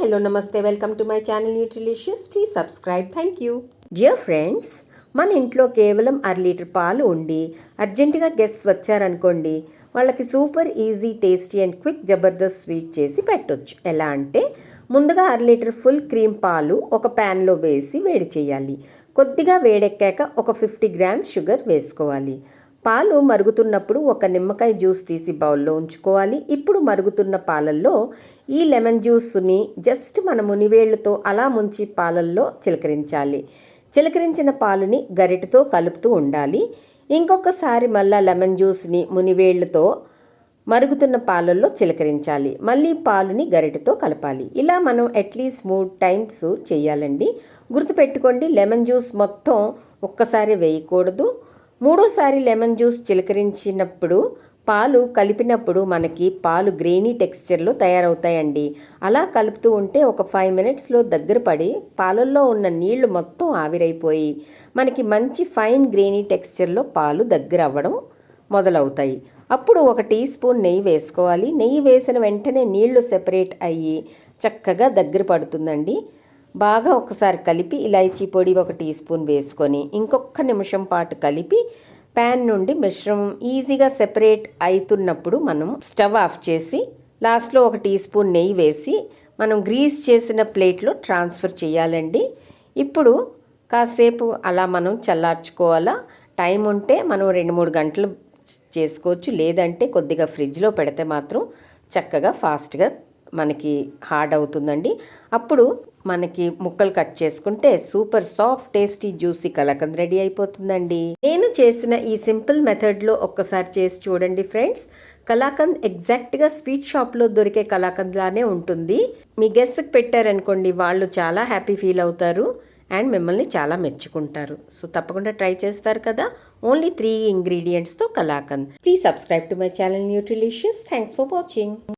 Hello నమస్తే welcome to my channel Nutrilicious please subscribe thank you dear friends మన ఇంట్లో కేవలం అర లీటర్ పాలు ఉండి అర్జెంటుగా గెస్ట్ వచ్చారనుకోండి వాళ్ళకి super easy tasty and quick Jabardasth sweet చేసి పెట్టొచ్చు. ఎలా అంటే ముందుగా అర లీటర్ ఫుల్ క్రీమ్ పాలు ఒక ప్యాన్లో వేసి వేడి చేయాలి. కొద్దిగా వేడెక్కాక ఒక ఫిఫ్టీ గ్రామ్స్ షుగర్ వేసుకోవాలి. పాలు మరుగుతున్నప్పుడు ఒక నిమ్మకాయ జ్యూస్ తీసి బౌల్లో ఉంచుకోవాలి. ఇప్పుడు మరుగుతున్న పాలల్లో ఈ లెమన్ జ్యూస్ని జస్ట్ మన మునివేళ్ళతో అలా ముంచి పాలల్లో చిలకరించాలి. చిలకరించిన పాలుని గరిటతో కలుపుతూ ఉండాలి. ఇంకొకసారి మళ్ళా లెమన్ జ్యూస్ని మునివేళ్ళతో మరుగుతున్న పాలల్లో చిలకరించాలి. మళ్ళీ పాలుని గరిటతో కలపాలి. ఇలా మనం అట్లీస్ట్ మూడు టైమ్స్ చేయాలండి. గుర్తుపెట్టుకోండి లెమన్ జ్యూస్ మొత్తం ఒక్కసారి వేయకూడదు. మూడోసారి లెమన్ జ్యూస్ చిలకరించినప్పుడు పాలు కలిపినప్పుడు మనకి పాలు గ్రేనీ టెక్స్చర్లో తయారవుతాయండి. అలా కలుపుతూ ఉంటే ఒక ఫైవ్ మినిట్స్లో దగ్గర పడి పాలల్లో ఉన్న నీళ్ళు మొత్తం ఆవిరైపోయి మనకి మంచి ఫైన్ గ్రేనీ టెక్స్చర్లో పాలు దగ్గర అవ్వడం మొదలవుతాయి. అప్పుడు ఒక టీ స్పూన్ నెయ్యి వేసుకోవాలి. నెయ్యి వేసిన వెంటనే నీళ్ళు సెపరేట్ అయ్యి చక్కగా దగ్గర పడుతుందండి. బాగా ఒకసారి కలిపి ఇలాచీ పొడి ఒక టీ స్పూన్ వేసుకొని ఇంకొక నిమిషం పాటు కలిపి ప్యాన్ నుండి మిశ్రమం ఈజీగా సెపరేట్ అవుతున్నప్పుడు మనం స్టవ్ ఆఫ్ చేసి లాస్ట్లో ఒక టీ స్పూన్ నెయ్యి వేసి మనం గ్రీస్ చేసిన ప్లేట్లో ట్రాన్స్ఫర్ చేయాలండి. ఇప్పుడు కాసేపు అలా మనం చల్లార్చుకోవాలా? టైం ఉంటే మనం రెండు మూడు గంటలు చేసుకోవచ్చు. లేదంటే కొద్దిగా ఫ్రిడ్జ్లో పెడితే మాత్రం చక్కగా ఫాస్ట్గా మనకి హార్డ్ అవుతుందండి. అప్పుడు మనకి ముక్కలు కట్ చేసుకుంటే super soft tasty juicy kalakand ready అయిపోతుందండి. నేను చేసిన ఈ సింపుల్ మెథడ్లో ఒక్కసారి చేసి చూడండి ఫ్రెండ్స్. కలాకంద్ ఎగ్జాక్ట్గా స్వీట్ షాప్లో దొరికే కలాకంద్ లానే ఉంటుంది. మీ గెస్ట్కి పెట్టారనుకోండి వాళ్ళు చాలా హ్యాపీ ఫీల్ అవుతారు అండ్ మిమ్మల్ని చాలా మెచ్చుకుంటారు. సో తప్పకుండా ట్రై చేస్తారు కదా. ఓన్లీ త్రీ ఇంగ్రీడియంట్స్తో kalakand. Please subscribe to my channel Nutrilicious. Thanks for watching.